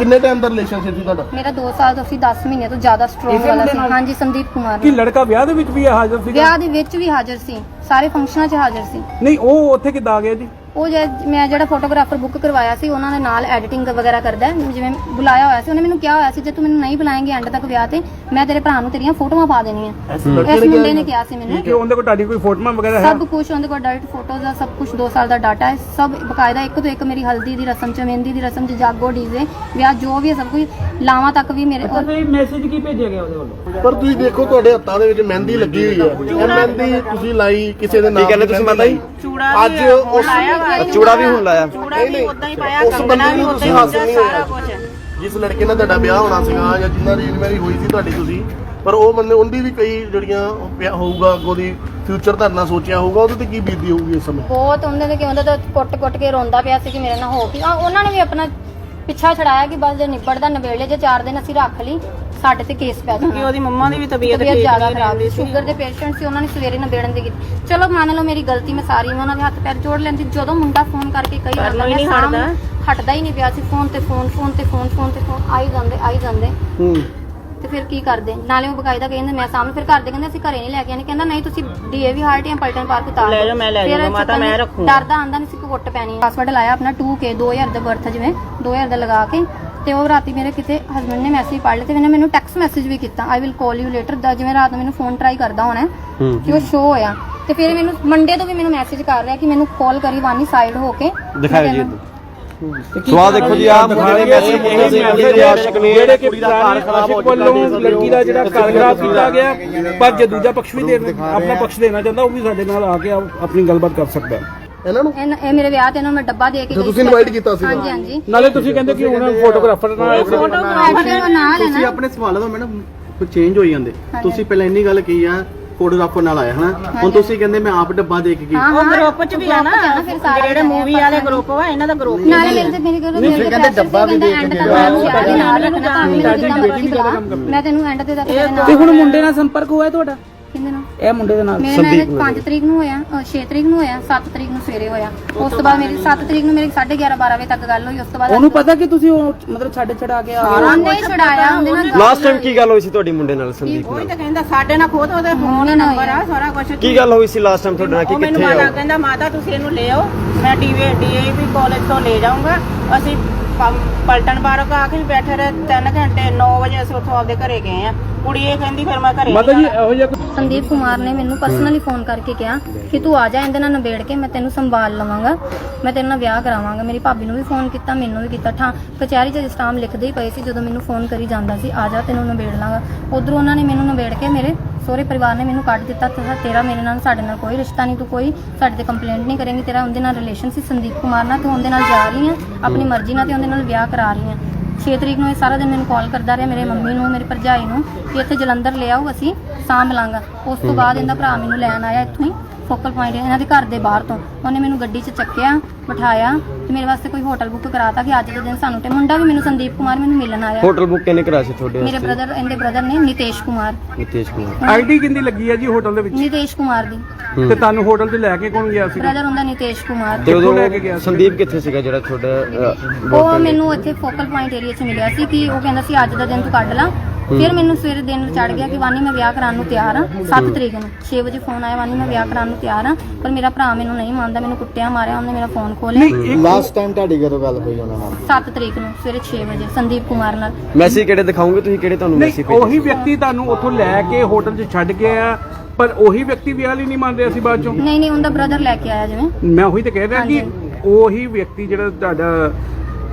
ਕਿੰਨੇ ਟਾਈਮ ਦਾ ਰਿਲੇਸ਼ਨਸ਼ਿਪ ਸੀ ਤੁਹਾਡਾ? ਮੇਰਾ 2 ਸਾਲ ਤੋਂ ਅਸੀਂ 10 ਮਹੀਨੇ ਤੋਂ ਜ਼ਿਆਦਾ ਸਟਰੋਂਗ ਵਾਲਾ ਸੀ? ਹਾਂਜੀ ਸੰਦੀਪ ਕੁਮਾਰ ਕਿ। ਲੜਕਾ ਵਿਆਹ ਦੇ ਵਿੱਚ ਵੀ ਹਾਜ਼ਰ ਸੀਗਾ? ਵਿਆਹ ਦੇ ਵਿੱਚ ਵੀ ਹਾਜ਼ਰ ਸੀ। ਸਾਰੇ ਫੰਕਸ਼ਨਾਂ 'ਚ ਹਾਜ਼ਰ ਸੀ। ਨਹੀਂ ਉਹ ਉੱਥੇ ਕਿੱਦਾਂ ਆ ਗਿਆ ਜੀ? ਉਹ ਜੇ ਮੈਂ ਜਿਹੜਾ ਫੋਟੋਗ੍ਰਾਫਰ ਬੁੱਕ ਕਰਵਾਇਆ ਸੀ ਉਹਨਾਂ ਦੇ ਨਾਲ ਐਡੀਟਿੰਗ ਵਗੈਰਾ ਕਰਦਾ ਹੈ। ਜਿਵੇਂ ਬੁਲਾਇਆ ਹੋਇਆ ਸੀ ਉਹਨੇ ਮੈਨੂੰ ਕਿਹਾ ਹੋਇਆ ਸੀ ਜੇ ਤੂੰ ਮੈਨੂੰ ਨਹੀਂ ਬੁਲਾਏਂਗੇ ਐਂਡ ਤੱਕ ਵਿਆਹ ਤੇ ਮੈਂ ਤੇਰੇ ਭਰਾ ਨੂੰ ਤੇਰੀਆਂ ਫੋਟੋਆਂ ਪਾ ਦੇਣੀਆਂ। ਇਸ ਲੜਕੇ ਇਸ ਨੇ ਮੁੰਡੇ ਕਿਹਾ ਨੇ ਕਿਹਾ ਸੀ ਮੈਨੂੰ। ਕਿ ਉਹਦੇ ਕੋਲ ਤੁਹਾਡੀ ਕੋਈ ਫੋਟੋਆਂ ਵਗੈਰਾ ਹੈ? ਸਭ ਕੁਝ ਉਹਦੇ ਕੋਲ ਡਾਇਰੈਕਟ ਫੋਟੋਜ਼ ਆ ਸਭ ਕੁਝ 2 ਸਾਲ ਦਾ ਡਾਟਾ ਹੈ। ਸਭ ਬਕਾਇਦਾ ਇੱਕ ਤੋਂ ਇੱਕ ਮੇਰੀ ਹਲਦੀ ਦੀ ਰਸਮ ਚ ਮਹਿੰਦੀ ਦੀ ਰਸਮ ਚ ਜਾਗੋ ਡੀਜ਼ੇ ਵਿਆਹ ਜੋ ਵੀ ਹੈ ਸਭ ਕੁਝ ਲਾਵਾਂ ਤੱਕ ਵੀ ਮੇਰੇ ਔਰ ਮੈਸੇਜ ਕੀ ਭੇਜਿਆ ਗਿਆ ਉਹਦੇ ਵੱਲੋਂ? ਪਰ ਤੁਸੀਂ ਦੇਖੋ ਤੁਹਾਡੇ ਹੱਥਾਂ ਦੇ ਵਿੱਚ ਮਹਿੰਦੀ ਲੱਗੀ ਹੋਈ ਹੈ। ਇਹ ਮਹਿੰਦੀ ਤੁਸੀਂ ਲਾਈ ਕਿਸੇ ਦੇ ਨਾਮ ਕੀ ਕਹਿੰਦੇ ਤੁਸੀਂ ਮਾਤਾ ਜੀ? ਚੂੜਾ ਅੱਜ ਉਸ ਚੂੜਾ ਵੀ ਹੁਣ। ਲਾਇਆ। ਚੂੜਾ ਨਹੀਂ, ਵੀ ਨਹੀਂ, ਉਦਾਂ ਹੀ ਪਾਇਆ ਉਸ ਕੰਗਣਾ ਵੀ ਨੂੰ ਉਦਾਂ ਤੁਸੀਂ ਹੀ ਹਾਸਿਲ ਹੁੰਦਾ ਨਹੀਂ ਸਾਰਾ ਹੋਇਆ। ਕੁਝ ਜਿਸ ਲੜਕੇ ਨਾਲ ਤੁਹਾਡਾ ਵਿਆਹ ਹੋਣਾ ਸੀਗਾ ਜਾਂ ਜਿੰਨਾ ਦੀ ਮੈਰੀ ਹੋਈ ਸੀ ਤੁਹਾਡੀ ਤੁਸੀਂ ਪਰ ਉਹ ਬੰਦੇ ਉਹਦੀ ਵੀ ਕਈ ਜਿਹੜੀਆਂ ਪਿਆ ਹੋਊਗਾ ਅੱਗੋਂ ਦੀ ਫਿਊਚਰ ਧਰਨਾ ਸੋਚਿਆ ਹੋਊਗਾ ਉਹਦੇ ਤੇ ਕੀ ਬੀਤੀ ਹੋਊਗੀ ਇਸ ਸਮੇਂ? ਬਹੁਤ ਉਹਦੇ ਤੇ ਕਿ ਉਹਦਾ ਤਾਂ ਕੁੱਟ-ਕੁੱਟ ਕੇ ਰੋਂਦਾ ਪਿਆ ਸੀ ਕਿ ਮੇਰੇ ਨਾਲ ਹੋ ਕੀ। ਆ, ਉਹਨਾਂ ਨੇ ਵੀ ਆਪਣਾ ਪਿੱਛਾ ਛੜਾਇਆ ਕਿ ਬਸ ਜੇ ਨਿਬੜਦਾ ਨਵੇਲੇ ਜੇ 4 ਦਿਨ ਅਸੀਂ ਰੱਖ ਲਈ ਸਾਡੇ ਤੇ ਕੇਸ ਪੈ ਕਿ ਜਾਣਾ ਉਹਦੀ ਮੰਮਾ ਦੀ ਵੀ ਤਬੀਅਤ ਤਬੀਅਤ ਠੀਕ ਜ਼ਿਆਦਾ ਨਹੀਂ ਖਰਾਬ ਸੀ। ਸ਼ੂਗਰ ਦੇ ਪੇਸ਼ੈਂਟ ਸੀ ਉਹਨਾਂ ਨੇ ਸਵੇਰੇ ਨਵੇੜਨ ਦੀ ਕੀਤੀ। ਚਲੋ ਮੰਨ ਲਓ ਮੇਰੀ ਗਲਤੀ ਮੈਂ ਸਾਰੀ ਮੈਂ ਉਹਨਾਂ ਦੇ ਹੱਥ ਪੈਰ ਜੋੜ ਲੈਂਦੀ। ਜਦੋਂ ਮੁੰਡਾ ਫੋਨ ਕਰਕੇ ਕਈ ਕਰਨੋਂ ਵਾਰ ਹੀ ਨਹੀਂ ਸਾਹਮਣੇ ਹਟਦਾ। ਹੀ ਨਹੀਂ ਪਿਆ ਸੀ। ਫੋਨ ਤੇ ਫੋਨ ਫੋਨ ਤੇ ਫੋਨ ਫੋਨ ਤੇ ਫੋਨ ਆਈ ਜਾਂਦੇ ਆਈ ਜਾਂਦੇ। ਹੂੰ। ਤੇ ਫਿਰ ਕੀ ਕਰਦੇ? ਨਾਲੇ ਉਹ ਬਕਾਇਦਾ ਕਹਿੰਦੇ ਮੈਂ ਸਾਹਮਣੇ ਫਿਰ ਘਰ ਦੇ ਕਹਿੰਦੇ ਅਸੀਂ ਘਰੇ ਨਹੀਂ ਲੈ ਕੇ ਆਣੇ ਕਹਿੰਦਾ ਨਹੀਂ ਤੁਸੀਂ ਡੀਏਵੀ ਹਾਰਟ ਜਾਂ ਪਲਟਨ ਪਾਰਕ ਉਤਾਰ ਲੈ ਦਿਓ। ਜਾਓ, ਮੈਂ ਲੈ ਫਿਰ ਜਾਊਂਗਾ, ਮਾਤਾ, ਮੈਂ ਰੱਖੂੰਗਾ। ਡਰਦਾ ਆਂਦਾ ਨਹੀਂ ਸੀ ਕਿ ਕੁੱਟ ਪੈਣੀ ਪਾਸਵਰਡ ਲਾਇਆ ਆਪਣਾ 2k 2000 ਦਾ ਬਰਥ ਜਿਵੇਂ। 2000 ਦਾ ਲਗਾ ਕੇ ਤੇ ਉਹ ਰਾਤੀ ਮੇਰੇ ਕਿਤੇ ਹਸਬੰਡ ਨੇ ਮੈਸੇਜ ਪੜ੍ਹ ਲਿਆ ਤੇ ਉਹਨੇ ਮੈਨੂੰ ਟੈਕਸਟ ਮੈਸੇਜ ਵੀ ਕੀਤਾ। I will call you later ਦਾ ਜਿਵੇਂ ਰਾਤ ਨੂੰ ਮੈਨੂੰ ਫੋਨ ਟਰਾਈ ਕਰਦਾ ਹੋਣਾ ਕਿ ਉਹ ਸ਼ੋ ਹੋਇਆ। ਤੇ ਫਿਰ ਮੈਨੂੰ ਮੰਡੇ ਤੋਂ ਵੀ ਮੈਨੂੰ ਮੈਸੇਜ ਕਰ ਰਿਹਾ ਕਿ ਮੈਨੂੰ ਕਾਲ ਕਰੀ ਵਾਨੀ ਸਾਈਡ ਹੋ ਕੇ। ਦਿਖਾਓ ਜੀ ਸਵਾਲ ਦੇਖੋ ਜੀ ਆ ਦੇ ਮੈਸੇਜ ਸੀ ਜਿਹੜੇ ਆਸ਼ਿਕ ਨੇ ਜਿਹੜੇ ਕਿ ਪੁਰਾਣੇ ਆਸ਼ਿਕ ਵੱਲੋਂ ਲੜਕੀ ਦਾ ਜਿਹੜਾ ਘਰ ਖਰਾਬ ਕੀਤਾ ਗਿਆ ਪਰ ਜੇ ਦੂਜਾ ਪੱਖ ਵੀ ਦੇਣ ਆਪਣਾ ਪੱਖ ਦੇਣਾ ਚਾਹੁੰਦਾ ਉਹ ਵੀ ਸਾਡੇ ਨਾਲ ਆ ਕੇ ਆਪ- ਆਪਣੀ ਗੱਲਬਾਤ ਕਰ ਸਕਦਾ ਹੈ। ਇਹਨਾਂ ਨੂੰ? ਇਹ ਇਹ ਮੇਰੇ ਵਿਆਹ ਤੇ ਇਹਨਾਂ ਨੂੰ ਮੈਂ ਡੱਬਾ ਦੇ ਕੇ ਤੇ ਗਈ ਤੁਸੀਂ ਸੀ। invite ਕੀਤਾ ਸੀਗਾ? ਹਾਂਜੀ ਹਾਂਜੀ। ਨਾਲੇ ਤੁਸੀਂ ਕਹਿੰਦੇ ਕਿ ਹੁਣ ਫੋਟੋਗ੍ਰਾਫਰ ਨਾਲ ਐਕਚੁਅਲੀ ਉਹ ਨਾਲ ਹੈ ਤੁਸੀਂ ਨਾ। ਆਪਣੇ ਸਵਾਲਾਂ ਤੋਂ ਮੈਡਮ ਕੁਝ ਚੇਂਜ ਹੋਈ ਜਾਂਦੇ। ਤੁਸੀਂ ਪਹਿਲਾਂ ਇੰਨੀ ਗੱਲ ਕਹੀ ਆ ਫੋਟੋਗ੍ਰਾਫਰ ਨਾਲ ਆਇਆ ਹਨਾ? ਹੁਣ ਤੁਸੀਂ ਕਹਿੰਦੇ ਮੈਂ ਆਪ ਡੱਬਾ ਦੇ ਕੇ ਗਈ। ਹਾਂ ਉਹ ਗਰੁੱਪ ਚ ਵੀ ਆ ਨਾ ਫਿਰ ਸਾਰੇ ਜਿਹੜੇ ਮੂਵੀ ਵਾਲੇ ਗਰੁੱਪ ਵਾ ਇਹਨਾਂ ਦਾ ਗਰੁੱਪ ਨਾਲੇ ਮੇਰੇ ਤੇ ਮੇਰੇ ਕੋਲ ਮੇਰੇ ਕਹਿੰਦੇ ਡੱਬਾ ਵੀ ਦੇ ਕੇ ਨਾਲ ਰੱਖਣਾ ਤਾਂ ਮੈਨੂੰ ਜਿੱਦਾਂ ਮਰਜ਼ੀ ਬੁਲਾ ਮੈਂ ਤੈਨੂੰ ਐਂਡ ਤੇ ਤੱਕ ਤੇ ਹੁਣ ਮੁੰਡੇ ਨਾਲ ਸੰਪਰਕ ਹੋਇਆ ਤੁਹਾਡਾ? ਕਿੰਨੇ ਨਾਲ? ਇਹ ਮੁੰਡੇ ਦੇ ਨਾਲ। ਮੇਰੇ ਨਾਲ 5 ਤਰੀਕ ਨੂੰ ਹੋਇਆ 6 ਤਰੀਕ ਨੂੰ ਹੋਇਆ 7 ਤਰੀਕ ਨੂੰ ਸਵੇਰੇ ਹੋਇਆ। ਉਸ ਤੋਂ ਬਾਅਦ ਮੇਰੀ 7 ਤਰੀਕ ਨੂੰ ਮੇਰੀ 11:30 12 ਵਜੇ ਤੱਕ ਗੱਲ ਹੋਈ ਉਸ ਤੋਂ ਬਾਅਦ ਉਹਨੂੰ ਪਤਾ ਕਿ ਤੁਸੀਂ ਉਹ ਮਤਲਬ ਛੱਡ ਛੜਾ ਕੇ ਆ ਗਏ ਉਹਨੇ ਛੁਡਾਇਆ ਉਹਦੇ ਨਾਲ ਗੱਲ ਲਾਸਟ ਟਾਈਮ ਕੀ ਗੱਲ ਹੋਈ ਸੀ ਤੁਹਾਡੀ ਮੁੰਡੇ ਨਾਲ ਸੰਦੀਪ ਉਹੀ ਨਾਲ? ਤਾਂ ਕਹਿੰਦਾ ਸਾਡੇ ਨਾਲ ਖੁਦ ਉਹਦੇ ਫੋਨ ਨੰਬਰ ਆ ਸਾਰਾ ਕੁਝ ਕੀ ਗੱਲ ਹੋਈ ਸੀ ਲਾਸਟ ਟਾਈਮ ਤੁਹਾਡੇ ਨਾਲ? ਉਹ ਕਿ ਮੈਨੂੰ ਕਿੱਥੇ ਮਾਤਾ ਆਓ ਕਹਿੰਦਾ ਮਾਤਾ ਤੁਸੀਂ ਇਹਨੂੰ ਲੈ ਆਓ ਮੈਂ ਡੀਵੇ ਡੀਏਵੀ ਕਾਲਜ ਤੋਂ ਲੈ ਜਾਊਂਗਾ। ਅਸੀਂ ਪ- ਪਲਟਨ ਪਾਰਕ ਆ ਕੇ ਵੀ ਬੈਠੇ ਰਹੇ 3 ਘੰਟੇ 9 ਵਜੇ ਅਸੀਂ ਉੱਥੋਂ ਆਪਦੇ ਘਰੇ ਗਏ ਆ ਕੁੜੀ ਇਹ ਕਹਿੰਦੀ ਫਿਰ ਮੈਂ ਘਰੇ ਮਾਤਾ ਜੀ। ਇਹੋ ਜਿਹਾ ਕੋਈ- ਸੰਦੀਪ ਕੁਮਾਰ ਨੇ ਮੈਨੂੰ ਪਰਸਨਲੀ ਫੋਨ ਕਰਕੇ ਕਿਹਾ ਕਿ ਤੂੰ ਆ ਜਾ ਇਹਦੇ ਨਾਲ ਨਿਬੇੜ ਕੇ ਮੈਂ ਤੈਨੂੰ ਸੰਭਾਲ ਲਵਾਂਗਾ। ਮੈਂ ਤੇਰੇ ਨਾਲ ਵਿਆਹ ਕਰਾਵਾਂਗਾ। ਮੇਰੀ ਭਾਬੀ ਨੂੰ ਵੀ ਫੋਨ ਕੀਤਾ ਮੈਨੂੰ ਵੀ ਕੀਤਾ। ਠਾਂ ਕਚਹਿਰੀ 'ਚ ਸਟਾਮ ਲਿਖਦੇ ਹੀ ਪਏ ਸੀ ਜਦੋਂ ਮੈਨੂੰ ਫੋਨ ਕਰੀ ਜਾਂਦਾ ਸੀ ਆ ਜਾ ਤੈਨੂੰ ਨਿਬੇੜ ਲਾਂਗਾ। ਉਧਰੋਂ ਉਹਨਾਂ ਨੇ ਮੈਨੂੰ ਨਿਬੇੜ ਕੇ ਮੇਰੇ ਸਹੁਰੇ ਪਰਿਵਾਰ ਨੇ ਮੈਨੂੰ ਕੱਢ ਦਿੱਤਾ ਤੇ ਤੇਰਾ ਮੇਰੇ ਨਾਲ ਸਾਡੇ ਨਾਲ ਕੋਈ ਰਿਸ਼ਤਾ ਨਹੀਂ ਤੂੰ ਕੋਈ ਸਾਡੇ ਤੇ ਕੰਪਲੇਂਟ ਨਹੀਂ ਕਰੇਂਗੀ ਤੇਰਾ ਉਹਦੇ ਨਾਲ ਰਿਲੇਸ਼ਨ ਸੀ ਸੰਦੀਪ ਕੁਮਾਰ ਨਾਲ ਤੂੰ ਉਹਦੇ ਨਾਲ ਜਾ ਰਹੀ ਹੈ ਆਪਣੀ ਮਰਜ਼ੀ ਨਾਲ ਤੇ ਉਹਦੇ ਨਾਲ ਵਿਆਹ ਕਰਾ ਰਹੀ ਹੈ 6 ਤਰੀਕ ਨੂੰ ਇਹ ਸਾਰਾ ਦਿਨ ਮੈਨੂੰ ਕਾਲ ਕਰਦਾ ਰਿਹਾ ਮੇਰੇ ਮੰਮੀ ਨੂੰ ਮੇਰੀ ਭਰਜਾਈ ਨੂੰ ਕਿ ਇੱਥੇ ਜਲੰਧਰ ਲੈ ਆਓ ਅਸੀਂ ਸਾਂਭ ਲਾਂਗਾ। ਉਸ ਤੋਂ ਬਾਅਦ ਇਹਦਾ ਭਰਾ ਮੈਨੂੰ ਲੈਣ ਆਇਆ ਇੱਥੋਂ ਹੀ। ਫੋਕਲ ਪੁਆਇੰਟ ਇਹਨਾਂ ਦੇ ਘਰ ਦੇ ਬਾਹਰ ਤੋਂ। ਉਹਨੇ ਮੈਨੂੰ ਗੱਡੀ 'ਚ ਚੱਕਿਆ ਬਿਠਾਇਆ ਤੇ ਮੇਰੇ ਵਾਸਤੇ ਕੋਈ ਹੋਟਲ ਬੁੱਕ ਕਰਾਤਾ ਕਿ ਅੱਜ ਦੇ ਦਿਨ ਸਾਨੂੰ ਤੇ ਮੁੰਡਾ ਵੀ ਮੈਨੂੰ ਸੰਦੀਪ ਕੁਮਾਰ ਮੈਨੂੰ ਮਿਲਣ ਆਇਆ। ਹੋਟਲ ਬੁੱਕ ਕਿੰਨੇ ਕਰਾਇਆ ਸੀ ਤੁਹਾਡੇ ਮੇਰੇ ਵਾਸਤੇ? ਬ੍ਰਦਰ ਇਹਦੇ ਬ੍ਰਦਰ ਨੇ ਨਿਤੇਸ਼ ਕੁਮਾਰ। ਨਿਤੇਸ਼ ਕੁਮਾਰ। ਆਈਡੀ ਕਿੰਦੀ ਲੱਗੀ ਹੈ ਜੀ ਹੋਟਲ ਦੇ ਵਿੱਚ? ਨਿਤੇਸ਼ ਕੁਮਾਰ ਦੀ। ਤੇ ਤੁਹਾਨੂੰ ਹੋਟਲ ਤੇ ਲੈ ਕੇ ਕੌਣ ਗਿਆ ਸੀ ਬ੍ਰਦਰ ਹੁੰਦਾ ਨਿਤੇਸ਼ ਕੁਮਾਰ। ਤੇ ਉਦੋਂ ਲੈ ਕੇ ਗਿਆ ਸੀ? ਸੰਦੀਪ ਕਿੱਥੇ ਸੀਗਾ ਜਿਹੜਾ ਤੁਹਾਡਾ ਉਹ ਮੈਨੂੰ ਇੱਥੇ ਫੋਕਲ ਪੁਆਇੰਟ ਏਰੀਆ 'ਚ ਮਿਲਿਆ ਸੀ ਕਿ ਉਹ ਕਹਿੰਦਾ ਸੀ ਅੱਜ ਦਾ ਦਿਨ ਤੂੰ ਕੱਢ ਲਾ। ਫਿਰ ਮੈਨੂੰ ਸਵੇਰੇ ਦਿਨ ਚੜ ਗਿਆ ਕਿ ਵਾਨੀ ਮੈਂ ਵਿਆਹ ਕਰਾਉਣ ਨੂੰ ਤਿਆਰ ਹਾਂ 7 ਤਰੀਕ ਨੂੰ। 6 ਵਜੇ ਫੋਨ ਆਇਆ ਵਾਨੀ ਮੈਂ ਵਿਆਹ ਕਰਾਉਣ ਨੂੰ ਤਿਆਰ ਹਾਂ ਪਰ ਮੇਰਾ ਭਰਾ ਮੈਨੂੰ ਨਹੀਂ ਮੰਨਦਾ ਮੈਨੂੰ ਕੁੱਟਿਆ ਮਾਰਿਆ ਉਹਨੇ ਮੇਰਾ ਫੋਨ ਖੋਲਿਆ ਲਾਸਟ ਟਾਈਮ ਤੁਹਾਡੀ ਕਦੋਂ ਗੱਲ ਹੋਈ ਉਹਨਾਂ ਨਾਲ? 7 ਤਰੀਕ ਨੂੰ ਸਵੇਰੇ 6 ਵਜੇ ਸੰਦੀਪ ਕੁਮਾਰ ਨਾਲ। ਮੈਸੇਜ ਕਿਹੜੇ ਦਿਖਾਓਗੇ ਤੁਸੀਂ ਕਿਹੜੇ ਤੁਹਾਨੂੰ ਨਹੀਂ ਮੈਸੇਜ ਉਹੀ ਵਿਅਕਤੀ ਤੁਹਾਨੂੰ ਉੱਥੋਂ ਲੈ ਕੇ ਹੋਟਲ 'ਚ ਛੱਡ ਕੇ ਆ ਪਰ ਉਹੀ ਵਿਅਕਤੀ ਵਿਆਹ ਲਈ ਨਹੀਂ ਮੰਨਦੇ ਅਸੀਂ ਬਾਅਦ ਚੋਂ? ਨਹੀਂ ਨਹੀਂ ਉਹਦਾ ਬ੍ਰਦਰ ਲੈ ਕੇ ਆਇਆ ਜਿਵੇਂ। ਮੈਂ ਉਹੀ ਤਾਂ ਕਹਿ ਰਿਹਾ ਕਿ ਉਹੀ ਵਿਅਕਤੀ ਜਿਹੜਾ ਤੁਹਾਡਾ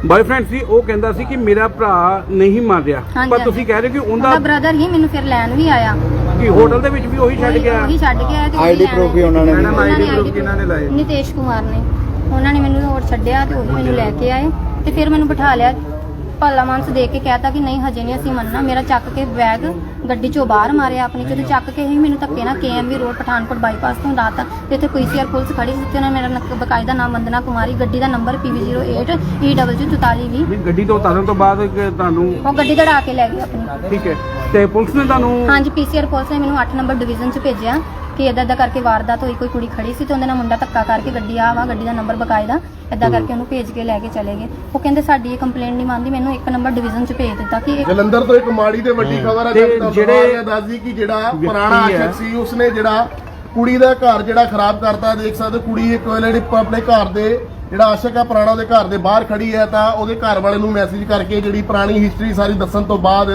ਬॉयਫ੍ਰੈਂਡ ਸੀ ਉਹ ਕਹਿੰਦਾ ਸੀ ਕਿ ਮੇਰਾ ਭਰਾ ਨਹੀਂ ਮੰਨ ਰਿਹਾ ਹਾਂਜੀ, ਪਰ ਹਾਂਜੀ। ਤੁਸੀਂ ਕਹਿ ਰਹੇ ਕਿ ਉਹਦਾ ਉਹਦਾ ਬ੍ਰਦਰ ਹੀ ਮੈਨੂੰ ਫਿਰ ਲੈਣ ਵੀ ਆਇਆ। ਕਿ ਹੋਟਲ ਦੇ ਵਿੱਚ ਵੀ ਉਹੀ ਛੱਡ ਗਿਆ? ਉਹੀ ਛੱਡ ਆਇਆ ਤੇ ਉਹੀ ਆਈਡੀ ਲੈਣ ਪ੍ਰੂਫ ਵੀ ਆਇਆ। ਉਹਨਾਂ ਨੇ ਮੈਡਮ, ਨੇ proof ਕਿਹਨਾਂ ਨੇ ਲਾਏ? ਨਿਤੇਸ਼ ਕੁਮਾਰ ਨੇ। ਉਹਨਾਂ ਨੇ ਮੈਨੂੰ ਹੋਰ ਛੱਡਿਆ ਤੇ ਉਹ ਵੀ ਮੈਨੂੰ ਲੈ ਕੇ ਆਏ। ਤੇ ਫਿਰ ਮੈਨੂੰ ਬਿਠਾ ਲਿਆ। ਭਲਾ ਮਾਨਸ ਦੇਖ ਕੇ ਕਹਿਤਾ ਕਿ ਨਹੀਂ ਹਜੇ ਨਹੀਂ ਅਸੀਂ ਮੰਨਣਾ। ਮੇਰਾ ਚੱਕ ਕੇ ਬੈਗ ਗੱਡੀ ਚੋਂ ਬਾਹਰ ਮਾਰਿਆ ਆਪਣੀ ਤੇ ਚੱਕ ਕੇ ਹੀ ਮੈਨੂੰ ਧੱਕੇ ਨਾਲ ਕੇਐਮਵੀ ਰੋਡ ਪਠਾਨਕੋਟ ਬਾਈਪਾਸ ਤੋਂ ਲਾਤਾ ਤੇ ਇੱਥੇ ਪੀਸੀਆਰ ਪੁਲਿਸ ਖੜੀ ਸੀ ਤੇ ਉਹਨਾਂ ਨੇ ਮੇਰਾ ਨਕ- ਬਕਾਇਦਾ ਨਾਮ ਵੰਦਨਾ ਕੁਮਾਰੀ ਗੱਡੀ ਦਾ ਨੰਬਰ PV08 EW4420 ਵੀ ਗੱਡੀ ਤੋਂ ਉਤਾਰਨ ਤੋਂ ਬਾਅਦ ਕਿ ਤੁਹਾਨੂੰ ਉਹ ਗੱਡੀ ਦੜਾ ਕੇ ਲੈ ਗਈ ਆਪਣੀ। ਠੀਕ ਹੈ ਤੇ ਪੁਲਿਸ ਨੇ ਤੁਹਾਨੂੰ ਹਾਂਜੀ ਪੀਸੀਆਰ ਪੁਲਿਸ ਨੇ ਮੈਨੂੰ 8 ਨੰਬਰ ਡਿਵੀਜ਼ਨ 'ਚ ਭੇਜਿਆ। ਕਿ ਇਦਾਂ ਇਦਾਂ ਕਰਕੇ ਵਾਰਦਾਤ ਹੋਈ ਕੋਈ ਕੁੜੀ ਖੜੀ ਸੀ ਤੇ ਉਹਦੇ ਨਾਲ ਮੁੰਡਾ ਧੱਕਾ ਕਰਕੇ ਗੱਡੀ ਆ ਵਾ ਗੱਡੀ ਦਾ ਨੰਬਰ ਬਕਾਇਦਾ ਇਦਾਂ ਕਰਕੇ ਉਹਨੂੰ ਭੇਜ ਕੇ ਲੈ ਕੇ ਚਲੇ ਗਏ। ਉਹ ਕਹਿੰਦੇ ਸਾਡੀ ਇਹ ਕੰਪਲੇਂਟ ਨਹੀਂ ਮੰਨਦੀ ਮੈਨੂੰ ਇੱਕ ਨੰਬਰ ਡਿਵੀਜ਼ਨ 'ਚ ਭੇਜ ਦਿੱਤਾ ਕਿ ਇਹ ਜਲੰਧਰ ਤੋਂ ਇੱਕ ਮਾੜੀ ਤੇ ਵੱਡੀ ਖਬਰ ਹੈ ਤੇ ਜਿਹੜੇ ਜਿਹੜੇ ਦੱਸਦੀ ਕਿ ਜਿਹੜਾ ਪੁਰਾਣਾ ਵਿਅਕਤੀ ਹੈ। ਆਸ਼ਕ ਸੀ ਉਸਨੇ ਜਿਹੜਾ ਕੁੜੀ ਦਾ ਘਰ ਜਿਹੜਾ ਖਰਾਬ ਕਰਤਾ ਦੇਖ ਸਕਦੇ ਹੋ, ਕੁੜੀ ਇੱਕ ਜਿਹੜੀ ਆਪਣੇ ਘਰ ਦੇ ਜਿਹੜਾ ਆਸ਼ਕ ਆ ਪੁਰਾਣਾ ਉਹਦੇ ਘਰ ਦੇ ਬਾਹਰ ਖੜੀ ਹੈ ਤਾਂ ਉਹਦੇ ਘਰ ਵਾਲੇ ਨੂੰ ਮੈਸੇਜ ਕਰਕੇ ਜਿਹੜੀ ਪੁਰਾਣੀ ਹਿਸਟਰੀ ਸਾਰੀ ਦੱਸਣ ਤੋਂ ਬਾਅਦ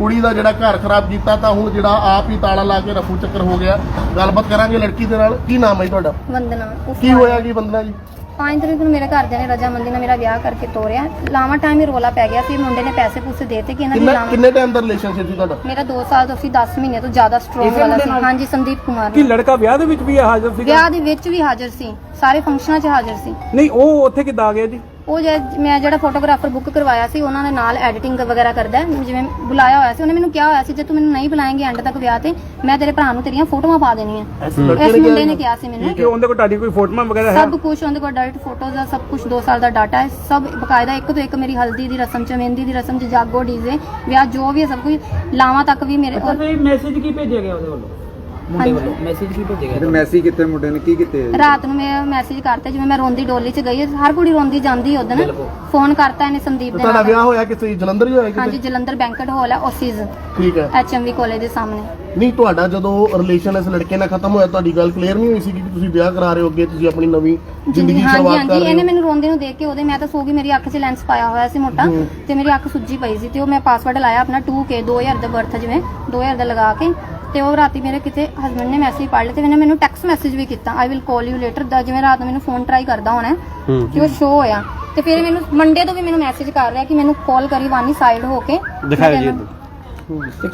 ਕੁੜੀ ਦਾ ਜਿਹੜਾ ਘਰ ਖਰਾਬ ਕੀਤਾ ਤਾਂ ਹੁਣ ਜਿਹੜਾ ਆਪ ਹੀ ਤਾਲਾ ਲਾ ਕੇ ਰਫੂ ਚੱਕਰ ਹੋ ਗਿਆ। ਗੱਲਬਾਤ ਕਰਾਂਗੇ ਲੜਕੀ ਦੇ ਨਾਲ। ਕੀ ਨਾਮ ਹੈ ਤੁਹਾਡਾ? ਵੰਦਨਾ। ਉਸ ਕੀ ਹੋਇਆ ਜੀ ਬੰਦਨਾ ਜੀ? 5 ਤਰੀਕ ਨੂੰ ਮੇਰੇ ਘਰਦਿਆਂ ਨੇ ਰਜਾਮੰਦੀ ਨਾਲ ਮੇਰਾ ਵਿਆਹ ਕਰਕੇ ਤੋਰਿਆ। ਲਾਵਾਂ ਟਾਈਮ ਹੀ ਰੋਲਾ ਪੈ ਗਿਆ ਫਿਰ ਮੁੰਡੇ ਨੇ ਪੈਸੇ ਪੂਸੇ ਦੇਤੇ ਕਿ ਇਹਨਾਂ ਦੀ ਕਿੰਨਾ ਲਾਵਾਂ ਕਿੰਨੇ ਟਾਈਮ ਦਾ ਰਿਲੇਸ਼ਨਸ਼ਿਪ ਸੀ ਤੁਹਾਡਾ? ਮੇਰਾ 2 ਸਾਲ ਤੋਂ ਸੀ 10 ਮਹੀਨੇ ਤੋਂ ਜ਼ਿਆਦਾ ਸਟਰੋਂਗ ਵਾਲਾ ਸੀ? ਹਾਂਜੀ ਸੰਦੀਪ ਕੁਮਾਰ ਕਿ। ਲੜਕਾ ਵਿਆਹ ਦੇ ਵਿੱਚ ਵੀ ਹਾਜ਼ਰ ਸੀਗਾ? ਵਿਆਹ ਦੇ ਵਿੱਚ ਵੀ ਹਾਜ਼ਰ ਸੀ। ਸਾਰੇ ਫੰਕਸ਼ਨਾਂ 'ਚ ਹਾਜ਼ਰ ਸੀ। ਨਹੀਂ ਉਹ ਉੱਥੇ ਕਿੱਦਾਂ ਆ ਗਿਆ ਜੀ? ਉਹ ਜੇ ਮੈਂ ਜਿਹੜਾ ਫੋਟੋਗ੍ਰਾਫਰ ਬੁੱਕ ਕਰਵਾਇਆ ਸੀ ਉਹਨਾਂ ਦੇ ਨਾਲ ਐਡੀਟਿੰਗ ਵਗੈਰਾ ਕਰਦਾ ਹੈ। ਜਿਵੇਂ ਬੁਲਾਇਆ ਹੋਇਆ ਸੀ ਉਹਨੇ ਮੈਨੂੰ ਕਿਹਾ ਹੋਇਆ ਸੀ ਜੇ ਤੂੰ ਮੈਨੂੰ ਨਹੀਂ ਬੁਲਾਏਂਗੇ ਐਂਡ ਤੱਕ ਵਿਆਹ ਤੇ ਮੈਂ ਤੇਰੇ ਭਰਾ ਨੂੰ ਤੇਰੀਆਂ ਫੋਟੋਆਂ ਪਾ ਦੇਣੀਆਂ। ਇਸ ਮੁੰਡੇ ਕਿਹਾ ਨੇ ਕਿਹਾ ਸੀ ਮੈਨੂੰ। ਕਿ ਉਹਦੇ ਕੋਲ ਤੁਹਾਡੀ ਕੋਈ ਫੋਟੋਆਂ ਵਗੈਰਾ ਹੈ? ਸਭ ਕੁਝ ਉਹਦੇ ਕੋਲ ਅਡਲਟ ਫੋਟੋਜ਼ ਆ ਸਭ ਕੁਝ 2 ਸਾਲ ਦਾ ਡਾਟਾ ਹੈ। ਸਭ ਬਕਾਇਦਾ ਇੱਕ ਤੋਂ ਇੱਕ ਮੇਰੀ ਹਲਦੀ ਦੀ ਰਸਮ ਚ ਮਹਿੰਦੀ ਦੀ ਰਸਮ ਚ ਜਾਗੋ ਡੀਜ਼ੇ ਵਿਆਹ ਜੋ ਵੀ ਹੈ ਸਭ ਕੁਝ ਲਾਵਾਂ ਤੱਕ ਵੀ ਮੇਰੇ ਕੋਲ ਮੈਸੇਜ ਕੀ ਭੇਜਿਆ ਗਿਆ ਉਹਦੇ ਵੱਲੋਂ? ਮੁੰਡੇ ਵੱਲੋਂ ਮੈਸੇਜ ਕੀ ਭੇਜਿਆ ਗਿਆ ਮੈਸੀ ਕਿੱਥੇ ਮੁੰਡੇ ਨੇ ਕੀ ਕੀਤੇ? ਰਾਤ ਨੂੰ ਮੈਂ ਮੈਸੇਜ ਕਰਤਾ ਜਿਵੇਂ ਮੈਂ ਰੋਂਦੀ ਡੋਲੀ ਚ ਗਈ ਹਰ ਕੁੜੀ ਰੋਂਦੀ ਜਾਂਦੀ ਉਦੋਂ ਫੋਨ ਕਰਤਾ ਇਹਨੇ ਸੰਦੀਪ ਦੇ ਤੁਹਾਡਾ ਨਾਲ। ਵਿਆਹ ਹੋਇਆ ਕਿੱਥੇ? ਜਲੰਧਰ ਹੀ ਹੋਇਆ ਹਾਂਜੀ ਕਿਤੇ ਜਲੰਧਰ ਬੈਂਕਟ ਹਾਲ ਹੈ ਓਸੀਜ਼ ਠੀਕ ਹੈ। ਐਚਐਮਵੀ ਕਾਲਜ ਦੇ ਸਾਹਮਣੇ। ਨਹੀਂ ਤੁਹਾਡਾ ਜਦੋਂ ਰਿਲੇਸ਼ਨ ਇਸ ਲੜਕੇ ਨਾਲ ਖਤਮ ਹੋਇਆ ਤੁਹਾਡੀ ਗੱਲ ਕਲੀਅਰ ਨਹੀਂ ਹੋਈ ਸੀ ਕਿ ਤੁਸੀਂ ਵਿਆਹ ਕਰਾ ਰਹੇ ਹੋ ਅੱਗੇ ਤੁਸੀਂ ਆਪਣੀ ਨਵੀਂ ਜ਼ਿੰਦਗੀ ਦੀ ਹਾਂਜੀ ਸ਼ੁਰੂਆਤ ਕਰ ਹਾਂਜੀ ਰਹੇ ਇਹਨੇ ਹੋ। ਮੈਨੂੰ ਰੋਂਦੇ ਨੂੰ ਦੇਖ ਕੇ ਉਹਦੇ ਮੈਂ ਤਾਂ ਸੋ ਗਈ ਮੇਰੀ ਅੱਖ 'ਚ ਲੈਂਸ ਪਾਇਆ ਹੋਇਆ ਸੀ ਮੋਟਾ ਤੇ ਮੇਰੀ ਅੱਖ ਸੁੱਜੀ ਪਈ ਸੀ ਤੇ ਉਹ ਮੈਂ ਪਾਸਵਰਡ ਲਾਇਆ ਆਪਣਾ 2k 2000 ਦਾ ਬਰਥ ਜਿਵੇਂ 2000 ਦਾ ਲਗਾ ਕੇ। ਤੇ ਉਹ ਰਾਤੀ ਮੇਰੇ ਕਿਤੇ ਹਸਬੰਡ ਨੇ ਮੈਸੇਜ ਪੜ੍ਹ ਲਿਆ ਤੇ ਇਹਨੇ ਮੈਨੂੰ ਟੈਕਸਟ ਮੈਸੇਜ ਵੀ ਕੀਤਾ I will call you later ਦਾ ਜਿਵੇਂ ਰਾਤ ਨੂੰ ਮੈਨੂੰ ਫੋਨ ਟਰਾਈ ਕਰਦਾ ਹੋਣਾ ਕਿ ਉਹ ਸ਼ੋ ਹੋਇਆ। ਤੇ ਫਿਰ ਮੈਨੂੰ ਮੰਡੇ ਤੋਂ ਵੀ ਮੈਨੂੰ ਮੈਸੇਜ ਕਰ ਰਿਹਾ ਕਿ ਮੈਨੂੰ ਕਾਲ ਕਰੀ ਵਾਨੀ ਸਾਈਡ ਹੋ ਕੇ। ਦਿਖਾਓ ਜੀ।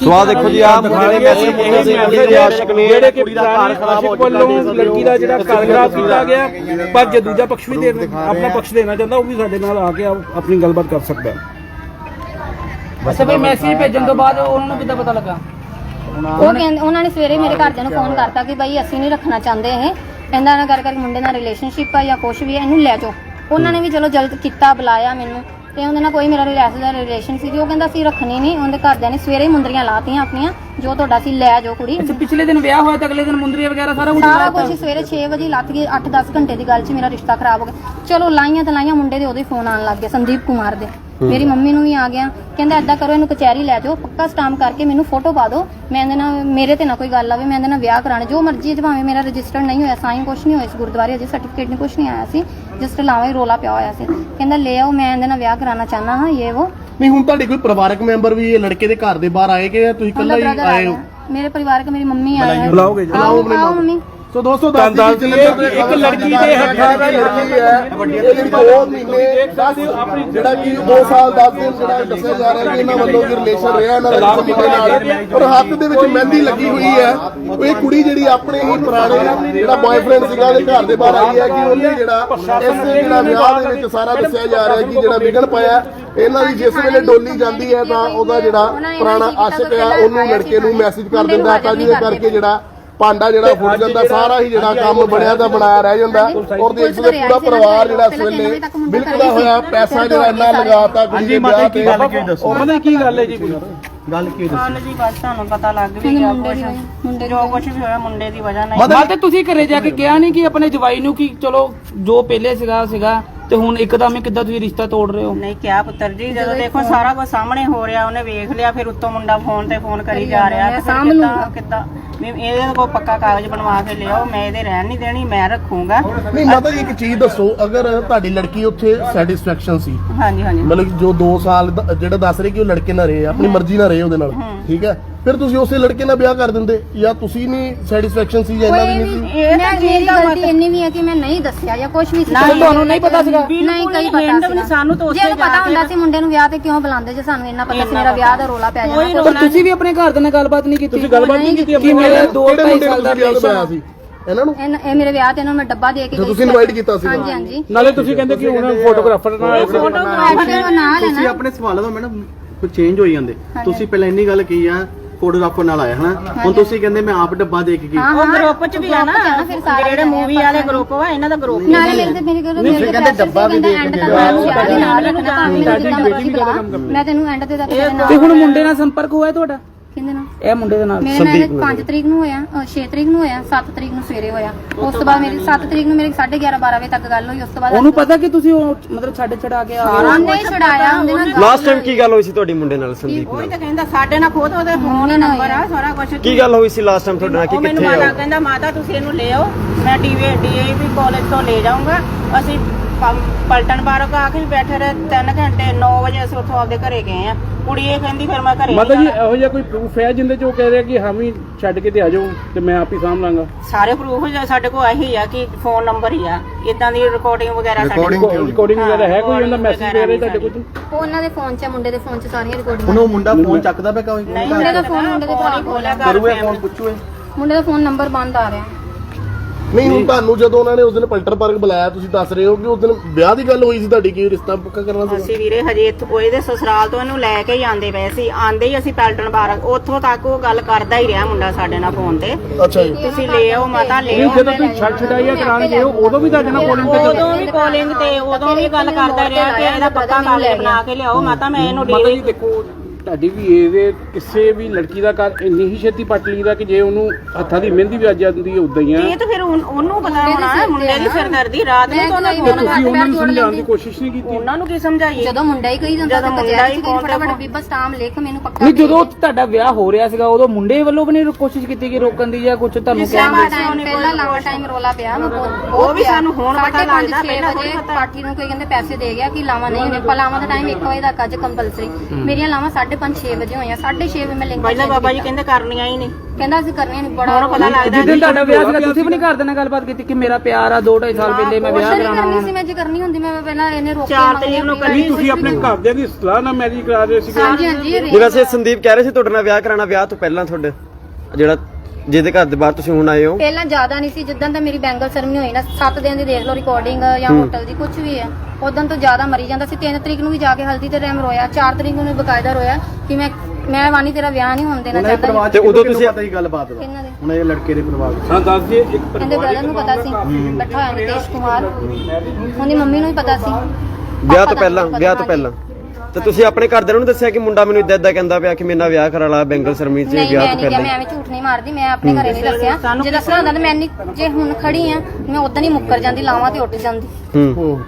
ਸਵਾਲ ਦੇਖੋ ਜੀ ਆਹ ਮੁੰਡੇ ਨੇ ਮੈਸੇਜ ਕੀਤੇ ਸੀ। ਕੁੜੀ ਦੇ ਆਸ਼ਕ ਨੇ ਜਿਹੜੇ ਕਿ ਦਾ ਘਰ ਖਰਾਬ ਹੋ ਵੱਲੋਂ ਲੜਕੀ ਦਾ ਜਿਹੜਾ ਘਰ ਖਰਾਬ ਕੀਤਾ ਗਿਆ ਪਰ ਜੇ ਦੂਜਾ ਪਕਸ਼ ਵੀ ਦੇਣ ਆਪਣਾ ਪਕਸ਼ ਦੇਣਾ ਚਾਹੁੰਦਾ ਉਹ ਵੀ ਸਾਡੇ ਨਾਲ ਆ ਕੇ ਆਪ- ਆਪਣੀ ਗੱਲਬਾਤ ਕਰ ਸਕਦਾ। ਹੈ ਅੱਛਾ ਵੀ ਮੈਸੇਜ ਭੇਜਣ ਤੋਂ ਬਾਅਦ ਉਹਨਾਂ ਨੂੰ ਕਿੱਦਾਂ ਪਤਾ ਲੱਗਾ? ਉਹ ਕਹਿੰਦੇ ਉਹਨਾਂ ਨੇ ਸਵੇਰੇ ਮੇਰੇ ਘਰਦਿਆਂ ਨੂੰ ਫੋਨ ਕਰਤਾ ਕਿ ਬਈ ਅਸੀਂ ਨਹੀਂ ਰੱਖਣਾ ਚਾਹੁੰਦੇ ਇਹ। ਇਹਦਾ ਨਾਲ ਕਰ ਕਰਕੇ ਮੁੰਡੇ ਨਾਲ ਰਿਲੇਸ਼ਨਸ਼ਿਪ ਆ ਜਾਂ ਕੁਛ ਵੀ ਹੈ ਇਹਨੂੰ ਲੈ ਜਾਓ। ਉਹਨਾਂ ਨੇ ਵੀ ਚਲੋ ਜਲਦ ਕੀਤਾ ਬੁਲਾਇਆ ਮੈਨੂੰ। ਤੇ ਉਹਦੇ ਨਾਲ ਕੋਈ ਮੇਰਾ ਰਿਲੇਸ਼ਨ ਦਾ ਰਿਲੇਸ਼ਨ ਸੀ ਉਹ ਕਹਿੰਦਾ ਅਸੀਂ ਰੱਖਣੀ ਨਹੀਂ। ਉਹਦੇ ਘਰਦਿਆਂ ਨੇ ਸਵੇਰੇ ਹੀ ਮੁੰਦਰੀਆਂ ਲਾਤੀਆਂ ਆਪਣੀਆਂ। ਜੋ ਤੁਹਾਡਾ ਸੀ ਲੈ ਜਾਓ ਕੁੜੀ। ਅੱਛਾ ਪਿਛਲੇ ਦਿਨ ਵਿਆਹ ਹੋਇਆ ਤਾਂ ਅਗਲੇ ਦਿਨ ਮੁੰਦਰੀ ਵਗੈਰਾ ਸਾਰਾ ਕੁਝ ਸਾਰਾ ਕੁਝ ਸਵੇਰੇ 6 ਵਜੇ ਲੱਤ ਗਈ। 8-10 ਘੰਟੇ ਦੀ ਗੱਲ 'ਚ ਮੇਰਾ ਰਿਸ਼ਤਾ ਖਰਾਬ ਹੋ ਗਿਆ। ਚਲੋ ਲਾਈਆਂ ਤਾਂ ਲਾਈਆਂ ਮੁੰਡੇ ਦੇ ਉਹਦੇ ਫੋਨ ਆਉਣ ਲੱਗ ਗਏ ਸੰਦੀਪ ਕੁਮਾਰ ਦੇ। ਮੇਰੀ ਮੰਮੀ ਨੂੰ ਵੀ ਆ ਗਿਆ। ਕਹਿੰਦਾ ਏਦਾਂ ਕਰੋ ਇਹਨੂੰ ਕਚਹਿਰੀ ਲੈ ਜਾਓ ਪੱਕਾ ਸਟਾਂਪ ਕਰਕੇ ਮੈਨੂੰ ਫੋਟੋ ਪਾ ਦਿਓ। ਮੈਂ ਇਹਦੇ ਨਾਲ ਮੇਰੇ ਤੇ ਨਾ ਕੋਈ ਗੱਲ ਆਵੇ ਮੈਂ ਇਹਦੇ ਨਾਲ ਵਿਆਹ ਕਰਾਣਾ ਜੋ ਮਰਜ਼ੀ ਹੈ ਭਾਵੇਂ ਮੇਰਾ ਰਜਿਸਟਰਡ ਨਹੀਂ ਹੋਇਆ ਸਾਈਨ ਕੁਛ ਨਹੀਂ ਹੋਇਆ ਇਸ ਗੁਰਦੁਆਰੇ ਅਜੇ ਸਰਟੀਫਿਕੇਟ ਨਹੀਂ ਕੁਛ ਨਹੀਂ ਆਇਆ ਸੀ। ਜਸਟ ਲਾਵਾ ਰੋਲਾ ਪਿਆ ਹੋਇਆ ਸੀ। ਕਹਿੰਦਾ ਲੈ ਆਓ ਮੈਂ ਇਹਦੇ ਨਾਲ ਵਿਆਹ ਕਰਾਣਾ ਚਾਹਨਾ ਹਾਂ ਇਹ ਉਹ। ਨਹੀਂ ਹੁਣ ਤੁਹਾਡੇ ਕੋਈ ਪਰਿਵਾਰਕ ਮੈਂਬਰ ਵੀ ਇਹ ਲੜਕੇ ਦੇ ਘਰ ਦੇ ਬਾਹਰ ਆਏ ਕਿ ਤੁਸੀਂ ਇਕੱਲਾ ਹੀ ਆਏ ਹੋ? ਮੇਰੇ ਪਰਿਵਾਰਕ ਮੇਰੀ ਮੰਮੀ ਹੈ ਬੁਲਾਓਗੇ ਜੀ। ਆਓ ਮੰਮੀ। ਸੋ ਦੋਸਤੋ ਦੱਸ ਕਿ ਕਿ ਇੱਕ ਲੜਕੀ ਦੇ ਹੱਥਾਂ ਦਾ ਲੜਕੀ ਹੈ ਇਹ ਜਿਹੜੀ ਦੋ ਮਹੀਨੇ ਦਸ ਜਿਹੜਾ ਕਿ 2 ਸਾਲ 10 ਦਿਨ ਜਿਹੜਾ ਦੱਸਿਆ ਜਾ ਰਿਹਾ ਕਿ ਇਹਨਾਂ ਵੱਲੋਂ ਵੀ ਰਿਲੇਸ਼ਨ ਰਿਹਾ ਇਹਨਾਂ ਦਾ ਕਿਸੇ ਦੇ ਨਾਲ। ਔਰ ਹੱਥ ਦੇ ਵਿੱਚ ਮਹਿੰਦੀ ਲੱਗੀ ਹੋਈ ਹੈ। ਉਹ ਇਹ ਕੁੜੀ ਜਿਹੜੀ ਆਪਣੇ ਹੀ ਪੁਰਾਣੇ ਜਿਹੜਾ ਬॉयਫ੍ਰੈਂਡ ਸੀਗਾ ਉਹਦੇ ਘਰ ਦੇ ਬਾਹਰ ਆਈ ਹੈ ਕਿ ਉਹਨੇ ਜਿਹੜਾ ਇਸ ਜਿਹੜਾ ਵਿਆਹ ਦੇ ਵਿੱਚ ਸਾਰਾ ਦੱਸਿਆ ਜਾ ਰਿਹਾ ਕਿ ਜਿਹੜਾ ਵਿਗੜ ਪਾਇਆ ਇਹਨਾਂ ਦੀ ਜਿਸ ਵੇਲੇ ਡੋਲੀ ਜਾਂਦੀ ਹੈ ਤਾਂ ਉਹਦਾ ਜਿਹੜਾ ਪੁਰਾਣਾ ਆਸ਼ਿਕ ਹੈ ਉਹਨੂੰ ਲੜਕੇ ਨੂੰ ਮੈਸੇਜ ਕਰ ਦਿੰਦਾ ਤਾਂ ਜਿਹਦੇ ਕਰਕੇ ਜਿਹੜਾ ਪਾਂਡਾ ਜਿਹੜਾ ਫੁੱਟ ਜਾਂਦਾ ਸਾਰਾ ਹੀ ਜਿਹੜਾ ਕੰਮ ਬਣਿਆ ਤਾਂ ਬਣਾਇਆ ਰਹਿ ਜਾਂਦਾ। ਔਰ ਦੇਖ ਸਕਦੇ ਪੂਰਾ ਪਰਿਵਾਰ ਜਿਹੜਾ ਇਸ ਵੇਲੇ ਬਿਲਕਦਾ ਹੋਇਆ ਪੈਸਾ ਜਿਹੜਾ ਇੰਨਾ ਲਗਾਤਾ ਕੁੜੀ ਦੇ ਵਿਆਹ ਤੇ ਮਤਲਬ ਕੀ ਗੱਲ ਹੈ ਜੀ? ਗੱਲ ਕੀ ਹੋਈ ਕੱਲ ਜੀ ਬਸ ਤੁਹਾਨੂੰ ਪਤਾ ਲੱਗ ਵੀ ਗਿਆ ਕੁਛ। ਮੁੰਡੇ ਜੋ ਕੁਛ ਵੀ ਹੋਇਆ ਮੁੰਡੇ ਦੀ ਵਜ੍ਹਾ ਨਾਲ ਹੀ। ਮਾਂ ਤੇ ਤੁਸੀਂ ਘਰੇ ਜਾ ਕੇ ਕਿਹਾ ਨਹੀਂ ਕਿ ਆਪਣੇ ਜਵਾਈ ਨੂੰ ਕਿ ਚਲੋ ਜੋ ਪਹਿਲੇ ਸੀਗਾ ਸੀਗਾ। ਤੇ ਹੁਣ ਇੱਕਦਮ ਹੀ ਕਿੱਦਾਂ ਤੁਸੀਂ ਰਿਸ਼ਤਾ ਤੋੜ ਰਹੇ ਹੋ? ਨਹੀਂ ਕਿਹਾ ਪੁੱਤਰ ਜੀ ਜਦੋਂ ਦੇਖੋ ਸਾਰਾ ਕੁਝ ਸਾਹਮਣੇ ਹੋ ਰਿਹਾ ਉਹਨੇ ਵੇਖ ਲਿਆ ਫਿਰ ਉੱਤੋਂ ਮੁੰਡਾ ਫੋਨ ਤੇ ਫੋਨ ਕਰੀ ਜਾ ਰਿਹਾ ਤੇ ਫਿਰ ਕਿੱਦਾਂ ਕਿੱਦਾਂ? ਵੀ ਇਹਦੇ ਕੋਲ ਪੱਕਾ ਕਾਗਜ਼ ਬਣਵਾ ਕੇ ਲਿਆਓ ਮੈਂ ਇਹਦੇ ਰਹਿਣ ਨਹੀਂ ਦੇਣੀ ਮੈਂ ਰੱਖੂੰਗਾ। ਨਹੀਂ ਮਾਤਾ ਜੀ ਇੱਕ ਚੀਜ਼ ਦੱਸੋ ਅਗਰ ਤੁਹਾਡੀ ਲੜਕੀ ਉੱਥੇ ਸੈਟੀਸਫੈਕਸ਼ਨ ਸੀ ਹਾਂਜੀ ਹਾਂਜੀ। ਮਤਲਬ ਕਿ ਜੋ 2 ਸਾਲ ਦਾ- ਜਿਹੜਾ ਦੱਸ ਰਹੇ ਕਿ ਉਹ ਲੜਕੇ ਨਾਲ ਰਹੇ ਆ, ਆਪਣੀ ਮਰਜ਼ੀ ਨਾਲ ਰਹੇ ਉਹਦੇ ਨਾਲ ਠੀਕ ਹੈ? ਫਿਰ ਤੁਸੀਂ ਉਸੇ ਲੜਕੇ ਨਾਲ ਵਿਆਹ ਕਰ ਦਿੰਦੇ ਜਾਂ ਤੁਸੀਂ ਨਹੀਂ ਸੈਟੀਸਫੈਕਸ਼ਨ ਸੀ ਜਾਂ ਇਹਨਾਂ ਦੀ ਨਹੀਂ ਸੀ? ਇਹ ਮੈਂ ਮੇਰੀ ਗਲਤੀ ਇੰਨੀ ਵੀ ਹੈ ਕਿ ਮੈਂ ਨਹੀਂ ਦੱਸਿਆ ਜਾਂ ਕੁਝ ਵੀ ਸੀ। ਤੁਹਾਨੂੰ ਨਹੀਂ ਪਤਾ ਸੀਗਾ। ਨਹੀਂ ਕਈ ਪਤਾ ਨਹੀਂ ਸਾਨੂੰ ਤਾਂ ਜੇ ਉੱਥੇ ਇਹਨੂੰ ਪਤਾ ਹੁੰਦਾ ਸੀ ਮੁੰਡੇ ਨੂੰ ਵਿਆਹ ਤੇ ਕਿਉਂ ਬੁਲਾਉਂਦੇ ਜੇ ਸਾਨੂੰ ਇੰਨਾ ਪਤਾ ਸੀ ਮੇਰਾ ਵਿਆਹ ਦਾ ਰੋਲਾ ਪੈ ਜਾਣਾ। ਪਰ ਤੁਸੀਂ ਵੀ ਆਪਣੇ ਘਰ ਦੇ ਨਾਲ ਗੱਲਬਾਤ ਨਹੀਂ ਕੀਤੀ? ਤੁਸੀਂ ਗੱਲਬਾਤ ਨਹੀਂ ਕੀਤੀ ਕਿ ਮੇਰੇ 2 ਕਿਹੜੇ 2.5 ਮੁੰਡੇ ਨੂੰ ਸਾਲ ਦਾ ਤੁਸੀਂ ਵਿਆਹ ਤੇ ਰਿਲੇਸ਼ਨ ਸੀ। ਇਹਨਾਂ ਨੂੰ? ਇਹ ਇਹ ਮੇਰੇ ਵਿਆਹ ਤੇ ਇਹਨਾਂ ਨੂੰ ਮੈਂ ਡੱਬਾ ਦੇ ਕੇ ਗਈ ਤੁਸੀਂ invite ਕੀਤਾ ਸੀ ਹਾਂਜੀ ਹਾਂਜੀ। ਨਾਲੇ ਤੁਸੀਂ ਕਹਿੰਦੇ ਕਿ ਹੁਣ ਫੋਟੋਗ੍ਰਾਫਰ ਨਾਲ ਆਏ ਸੀ ਫੋਟੋ ਨਾਲ ਹੈ ਤੁਸੀਂ ਨਾ ਆਪਣੇ ਸਵਾਲਾਂ ਤੋਂ ਮੈਡਮ ਕੋਈ ਚੇਂਜ ਹੋਈ ਜਾਂਦੇ। ਤੁਸੀਂ ਪਹਿਲਾਂ ਇੰਨੀ ਗੱਲ ਕਹੀ ਆ ਫੋਟੋਗ੍ਰਾਫਰ ਨਾਲ ਆਇਆ ਹਨਾ? ਹੁਣ ਤੁਸੀਂ ਕਹਿੰਦੇ ਮੈਂ ਆਪ ਡੱਬਾ ਦੇ ਕੇ ਗਈ ਹਾਂ ਉਹ ਗਰੁੱਪ ਚ ਵੀ ਆ ਨਾ ਫਿਰ ਸਾਰਾ ਜਿਹੜੇ ਮੂਵੀ ਵਾਲੇ ਗਰੁੱਪ ਵਾ ਇਹਨਾਂ ਦਾ ਗਰੁੱਪ ਨਾਲੇ ਮੇਰੇ ਤੇ ਮੇਰੇ ਕੋਲ ਮੇਰੇ ਕਹਿੰਦੇ ਡੱਬਾ ਵੀ ਦੇ ਕੇ ਵਿਆਹ ਦੇ ਨਾਲ ਰੱਖਣਾ ਤਾਂ ਮੈਨੂੰ ਜਿੰਨਾ ਮਰਜ਼ੀ ਬੁਲਾ ਮੈਂ ਤੈਨੂੰ ਐਂਡ ਤੇ ਤੱਕ ਤੇ ਹੁਣ ਮੁੰਡੇ ਨਾਲ ਸੰਪਰਕ ਹੋਇਆ ਤੁਹਾਡਾ? ਕਿਹਦੇ ਨਾਲ ਇਹ ਮੁੰਡੇ ਦੇ ਨਾਲ ਮੇਰੇ ਨਾਲ 5 ਤਰੀਕ ਨੂੰ ਹੋਇਆ 6 ਤਰੀਕ ਨੂੰ ਹੋਇਆ 7 ਤਰੀਕ ਨੂੰ ਸਵੇਰੇ ਹੋਇਆ। ਉਸ ਤੋਂ ਬਾਅਦ ਮੇਰੀ 7 ਤਰੀਕ ਨੂੰ ਮੇਰੀ 11:30 12 ਵਜੇ ਤੱਕ ਗੱਲ ਹੋਈ ਉਸ ਤੋਂ ਬਾਅਦ ਉਹਨੂੰ ਪਤਾ ਕਿ ਤੁਸੀਂ ਉਹ ਮਤਲਬ ਛੱਡ ਛੜਾ ਕੇ ਆ ਗਏ ਹੋ? ਉਹਨੇ ਛੜਾਇਆ ਉਹਦੇ ਨਾਲ ਗੱਲ ਲਾਸਟ ਟਾਈਮ ਕੀ ਗੱਲ ਹੋਈ ਸੀ ਤੁਹਾਡੀ ਮੁੰਡੇ ਨਾਲ ਸੰਦੀਪ ਉਹੀ ਨਾਲ? ਤਾਂ ਕਹਿੰਦਾ ਸਾਡੇ ਨਾਲ ਖੁਦ ਉਹਦੇ ਫੋਨ ਨੰਬਰ ਆ ਸਾਰਾ ਕੁਝ ਕੀ ਗੱਲ ਹੋਈ ਸੀ ਲਾਸਟ ਟਾਈਮ ਤੁਹਾਡੇ ਨਾਲ ਉਹ ਕਿ ਮੈਨੂੰ ਕਿੱਥੇ ਮਾਤਾ ਆਓ ਕਹਿੰਦਾ ਮਾਤਾ ਤੁਸੀਂ ਇਹਨੂੰ ਲੈ ਆਓ ਮੈਂ ਡੀਵੇ ਡੀਏਵੀ ਕਾਲਜ ਤੋਂ ਲੈ ਜਾਊਂਗਾ ਅਸੀਂ ਪੰ- ਪਲਟਨ ਪਾਰਕ ਆ ਕੇ ਵੀ ਬੈਠੇ ਰਹੇ 3 ਘੰਟੇ 9 ਵਜੇ ਅਸੀਂ ਉੱਥੋਂ ਆਪਦੇ ਘਰੇ ਗਏ ਆ ਕੁੜੀ ਇਹ ਕਹਿੰਦੀ ਫਿਰ ਮੈਂ ਘਰੇ ਮਾਤਾ ਨਹੀਂ ਜੀ ਜਾਣਾ। ਇਹੋ ਜਿਹਾ ਕੋਈ ਪ੍ਰੂਫ ਹੈ ਜਿੰਦੇ ਚ ਉਹ ਕਹਿ ਰਿਹਾ ਕਿ ਹਾਂ ਵੀ ਛੱਡ ਕੇ ਤੇ ਆ ਜਾਓ ਤੇ ਮੈਂ ਆਪ ਹੀ ਸਾਂਭ ਲਾਂਗਾ? ਸਾਰੇ ਪ੍ਰੂਫ ਸਾਡੇ ਕੋਲ ਇਹੀ ਆ ਕਿ ਫੋਨ ਨੰਬਰ ਹੀ ਆ। ਇਦਾਂ ਦੀ ਰਿਕਾਰਡਿੰਗ ਵਗੈਰਾ ਸਾਡੇ ਕੋਲ ਰਿਕਾਰਡਿੰਗ ਵਗੈਰਾ ਹੈ ਕੋਈ ਉਹਦਾ ਮੈਸੇਜ ਵਗੈਰਾ ਵਗੈਰਾ ਤੁਹਾਡੇ ਕੋਲ ਉਹ ਉਹਨਾਂ ਦੇ ਫੋਨ 'ਚ ਆ, ਮੁੰਡੇ ਦੇ ਫੋਨ 'ਚ ਸਾਰੀਆਂ ਰਿਕਾਰਡਿੰਗਾਂ ਉਹ ਮੁੰਡਾ ਫੋਨ ਚੱਕਦਾ ਪਿਆ ਕੋਈ ਨਹੀਂ ਮੁੰਡੇ ਦਾ ਫੋਨ ਮੁੰਡੇ ਦੇ ਫੋਨ ਕੋਲ ਹੀ ਖੋਲਿਆ ਕਰੂ ਇਹ ਫੋਨ ਪੁੱਛੂ ਇਹ ਮੁੰਡੇ ਦਾ ਫੋਨ ਨੰਬਰ ਬੰਦ ਆ ਰਿਹਾ। ਨਹੀਂ ਹੁਣ ਤੁਹਾਨੂੰ ਜਦੋਂ ਉਹਨਾਂ ਨੇ ਉਸ ਦਿਨ ਪਲਟਰ ਪਾਰਕ ਬੁਲਾਇਆ ਤੁਸੀਂ ਦੱਸ ਰਹੇ ਹੋ ਕਿ ਉਸ ਦਿਨ ਵਿਆਹ ਦੀ ਗੱਲ ਹੋਈ ਸੀ ਤੁਹਾਡੀ ਕੀ ਰਿਸ਼ਤਾ ਪੱਕਾ ਕਰਨਾ ਸੀ ਅਸੀਂ ਵੀਰੇ ਹਜੇ ਇੱਥੋਂ ਉਹ ਇਹਦੇ ਸਸੁਰਾਲ ਤੋਂ ਇਹਨੂੰ ਲੈ ਕੇ ਹੀ ਆਂਦੇ ਪਏ ਸੀ। ਆਂਦੇ ਹੀ ਅਸੀਂ ਪੈਲਟਨ ਪਾਰਕ ਉੱਥੋਂ ਤੱਕ ਉਹ ਗੱਲ ਕਰਦਾ ਹੀ ਰਿਹਾ ਮੁੰਡਾ ਸਾਡੇ ਨਾਲ ਫੋਨ ਤੇ। ਅੱਛਾ ਜੀ। ਤੁਸੀਂ ਲੈ ਆਓ ਮਾਤਾ ਲੈ ਆਓ ਜਦੋਂ ਤੁਸੀਂ ਛੱਡ ਛਡਾਈਆ ਕਰਾਉਣ ਗਏ ਹੋ ਉਦੋਂ ਵੀ ਤੁਹਾਡੇ ਨਾਲ ਕੋਲਿੰਗ ਤੇ ਉਦੋਂ ਵੀ ਕਾਲਿੰਗ ਤੇ ਉਦੋਂ ਵੀ ਗੱਲ ਕਰਦਾ ਰਿਹਾ ਕਿ ਇਹਦਾ ਪੱਕਾ ਕਾਗਜ਼ ਬਣਾ ਕੇ ਲਿਆਓ ਮਾਤਾ ਮੈਂ ਇਹਨੂੰ ਮਾਤਾ ਜੀ ਡੀਵੀ ਦੇਖੋ ਤੁਹਾਡੀ ਵੀ ਇਹਦੇ ਕਿਸੇ ਵੀ ਲੜਕੀ ਦਾ ਘਰ ਇੰਨੀ ਹੀ ਛੇਤੀ ਪੱਟ ਲਈਦਾ ਕਿ ਜੇ ਉਹਨੂੰ ਹੱਥਾਂ ਦੀ ਮਹਿੰਦੀ ਵੀ ਆ ਜਾਂਦੀ ਹੈ ਉਦਾਂ ਹੀ ਆ। ਇਹ ਤਾਂ ਉਨ- ਉਹਨੂੰ ਪਤਾ ਹੋਣਾ ਮੁੰਡੇ ਦੀ ਸਿਰਦਰਦੀ ਰਾਤ ਨੂੰ ਤਾਂ ਤੇ ਤੁਸੀਂ ਉਹਨਾਂ ਨੂੰ ਸਮਝਾਉਣ ਦੀ ਕੋਸ਼ਿਸ਼ ਨਹੀਂ ਕੀਤੀ। ਉਹਨਾਂ ਨੂੰ ਕੀ ਸਮਝਾਈਏ? ਜਦੋਂ ਮੁੰਡਾ ਹੀ ਕਹੀ ਜਾਂਦਾ ਜਦੋਂ ਤਾਂ ਮੁੰਡਾ ਹੀ ਕਚਹਿਰੀ 'ਚ ਫੋਨ ਤੇ ਫਟਾਫਟ ਬੀਬਾ ਸਟਾਮ ਲਿਖ ਮੈਨੂੰ ਪੱਕਾ ਨਹੀਂ ਜਦੋਂ ਤੁਹਾਡਾ ਵਿਆਹ ਹੋ ਰਿਹਾ ਸੀਗਾ ਉਦੋਂ ਮੁੰਡੇ ਵੱਲੋਂ ਵੀ ਨਹੀਂ ਕੋਸ਼ਿਸ਼ ਕੀਤੀ ਕਿ ਰੋਕਣ ਦੀ ਜਾਂ ਕੁਝ ਤੁਹਾਨੂੰ ਕਹਿਣ ਦੀ ਟਾਈਮ ਪਹਿਲਾਂ ਲਾਵਾ ਟਾਈਮ ਰੋਲਾ ਪਿਆ ਮੈਂ ਬਹੁਤ ਉਹ ਵੀ ਸਾਨੂੰ ਹੁਣ ਪਤਾ ਲੱਗਦਾ, ਪਹਿਲਾਂ ਵਜੇ ਥੋੜ੍ਹੀ ਪਤਾ। ਪਾਰਟੀ ਨੂੰ ਕੋਈ ਕਹਿੰਦੇ ਪੈਸੇ ਦੇ ਗਿਆ ਕਿ ਲਾਵਾ ਨਹੀਂ ਹੋਣੇ ਪਰ ਲਾਵਾ ਦਾ ਟਾਈਮ 1 ਵਜੇ ਤੱਕ ਅੱਜ ਕੰਪਲਸਰੀ ਮੇਰੀਆਂ ਲਾਵਾ 5:30 6 ਵਜੇ ਹੋਈਆਂ 6:30 ਵਜੇ ਮੈਂ ਲਿੰਕ ਪਹਿਲਾਂ ਬਾਬਾ ਜੀ ਕਹਿੰਦੇ ਕਰਨੀਆਂ ਹੀ ਨਹੀਂ। ਕਹਿੰਦਾ ਅਸੀਂ ਕਰਨੀਆਂ ਨਹੀਂ ਬੜਾ ਹੁਣ ਪਤਾ ਲੱਗਦਾ ਜਿੱਦਣ ਤੁਹਾਡਾ ਵਿਆਹ ਸੀਗਾ ਤੁਸੀਂ ਵੀ ਨਹੀਂ ਘਰ ਦੇ ਨਾਲ ਗੱਲਬਾਤ ਕੀਤੀ ਕਿ ਮੇਰਾ ਪਿਆਰ ਆ 2 2.5 ਸਾਲ ਪਹਿਲੇ ਮੈਂ ਵਿਆਹ ਕੋਸ਼ਿਸ਼ ਕਰਾਉਣਾ ਕਰਨੀ ਸੀ ਮੈਂ ਜੇ ਕਰਨੀ ਹੁੰਦੀ ਮੈਂ ਪਹਿਲਾਂ ਇਹਨੇ ਰੋਕਿਆ ਚਾਰ ਤਰੀਕ ਨੂੰ ਨਹੀਂ ਤੁਸੀਂ ਆਪਣੇ ਘਰਦਿਆਂ ਦੀ ਸਲਾਹ ਨਾਲ ਮੈਰਿਜ ਕਰਾ ਰਹੇ ਸੀਗੇ। ਹਾਂਜੀ ਹਾਂਜੀ ਇਹ ਜੀ ਵੈਸੇ ਸੰਦੀਪ ਕਹਿ ਰਹੇ ਸੀ ਤੁਹਾਡੇ ਨਾਲ ਵਿਆਹ ਕਰਾਉਣਾ ਵਿਆਹ ਤੋਂ ਪਹਿਲਾਂ ਤੁਹਾਡੇ ਜਿਹੜਾ ਜਿਹਦੇ ਘਰ ਦੇ ਬਾਹਰ ਤੁਸੀਂ ਹੁਣ ਆਏ ਹੋ। ਪਹਿਲਾਂ ਜ਼ਿਆਦਾ ਨਹੀਂ ਸੀ ਜਿੱਦਾਂ ਤਾਂ ਮੇਰੀ ਬੈਂਗਲ ਸਰਮਨੀ ਹੋਈ ਨਾ 7 ਦਿਨ ਦੀ ਦੇਖ ਲਓ ਰਿਕਾਰਡਿੰਗ ਜਾਂ ਹੋਟਲ ਦੀ ਕੁਝ ਵੀ ਹੈ ਉਦੋਂ ਤੋਂ ਜ਼ਿਆਦਾ ਮਰੀ ਜਾਂਦਾ ਸੀ 3 ਤਰੀਕ ਨੂੰ ਵੀ ਜਾ ਕੇ ਹਲਦੀ ਤੇ ਰੈਮ ਰੋਇਆ 4 ਤਰੀਕ ਨੂੰ ਵੀ ਬਕਾਇਦਾ ਰੋਇਆ ਕਿ ਮੈਂ ਮੈਂ ਵਾਨੀ ਤੇਰਾ ਵਿਆਹ ਨਹੀਂ ਹੋਣ ਦੇਣਾ ਉਹਨਾਂ ਦੇ ਚਾਹੁੰਦਾ ਪਰਿਵਾਰ ਤੇ ਉਦੋਂ ਤੁਸੀਂ- ਪਤਾ ਹੀ ਗੱਲਬਾਤ ਦਾ ਇਹਨਾਂ ਦੇ ਹੁਣ ਇਹ ਲੜਕੇ ਦੇ ਪਰਿਵਾਰ ਚ ਹਾਂ ਦੱਸ ਦਈਏ ਇੱਕ ਇਹਦੇ ਬ੍ਰਦਰ ਨੂੰ ਪਤਾ ਸੀ ਬੈਠਾ ਹੋਇਆ ਨਿਤੇਸ਼ ਕੁਮਾਰ ਉਹਦੀ ਮੰਮੀ ਨੂੰ ਵੀ ਪਤਾ ਸੀ ਵਿਆਹ ਤੋਂ ਪਹਿਲਾਂ ਵਿਆਹ ਤੋਂ ਪਹਿਲਾਂ ਤੇ ਤੁਸੀਂ ਆਪਣੇ ਘਰਦਿਆਂ ਨੂੰ ਦੱਸਿਆ ਕਿ ਮੁੰਡਾ ਮੈਨੂੰ ਇਦਾਂ ਇਦਾਂ ਕਹਿੰਦਾ ਪਿਆ ਕਿ ਮੇਰੇ ਨਾਲ ਵਿਆਹ ਕਰਾ ਲਾ ਬੈਂਗਲ ਸਰਮਨੀ ਚ ਨਹੀਂ ਵਿਆਹ ਮੈਂ ਤੋਂ ਨਹੀਂ ਕਿਹਾ ਮੈਂ ਐਵੇਂ ਝੂਠ ਨਹੀਂ ਮਾਰਦੀ ਮੈਂ ਆਪਣੇ ਘਰੇ ਨਹੀਂ ਦੱਸਿਆ। ਜੇ ਦੱਸਣਾ ਹੁੰਦਾ ਤਾਂ ਮੈਂ ਨਹੀਂ ਜੇ ਹੁਣ ਖੜੀ ਆ ਮੈਂ ਉਦੋਂ ਹੀ ਮੁੱਕਰ ਜਾਂਦੀ ਲਾਵਾਂ ਤੇ ਉੱਠ ਜਾਂਦੀ। ਹੂੰ।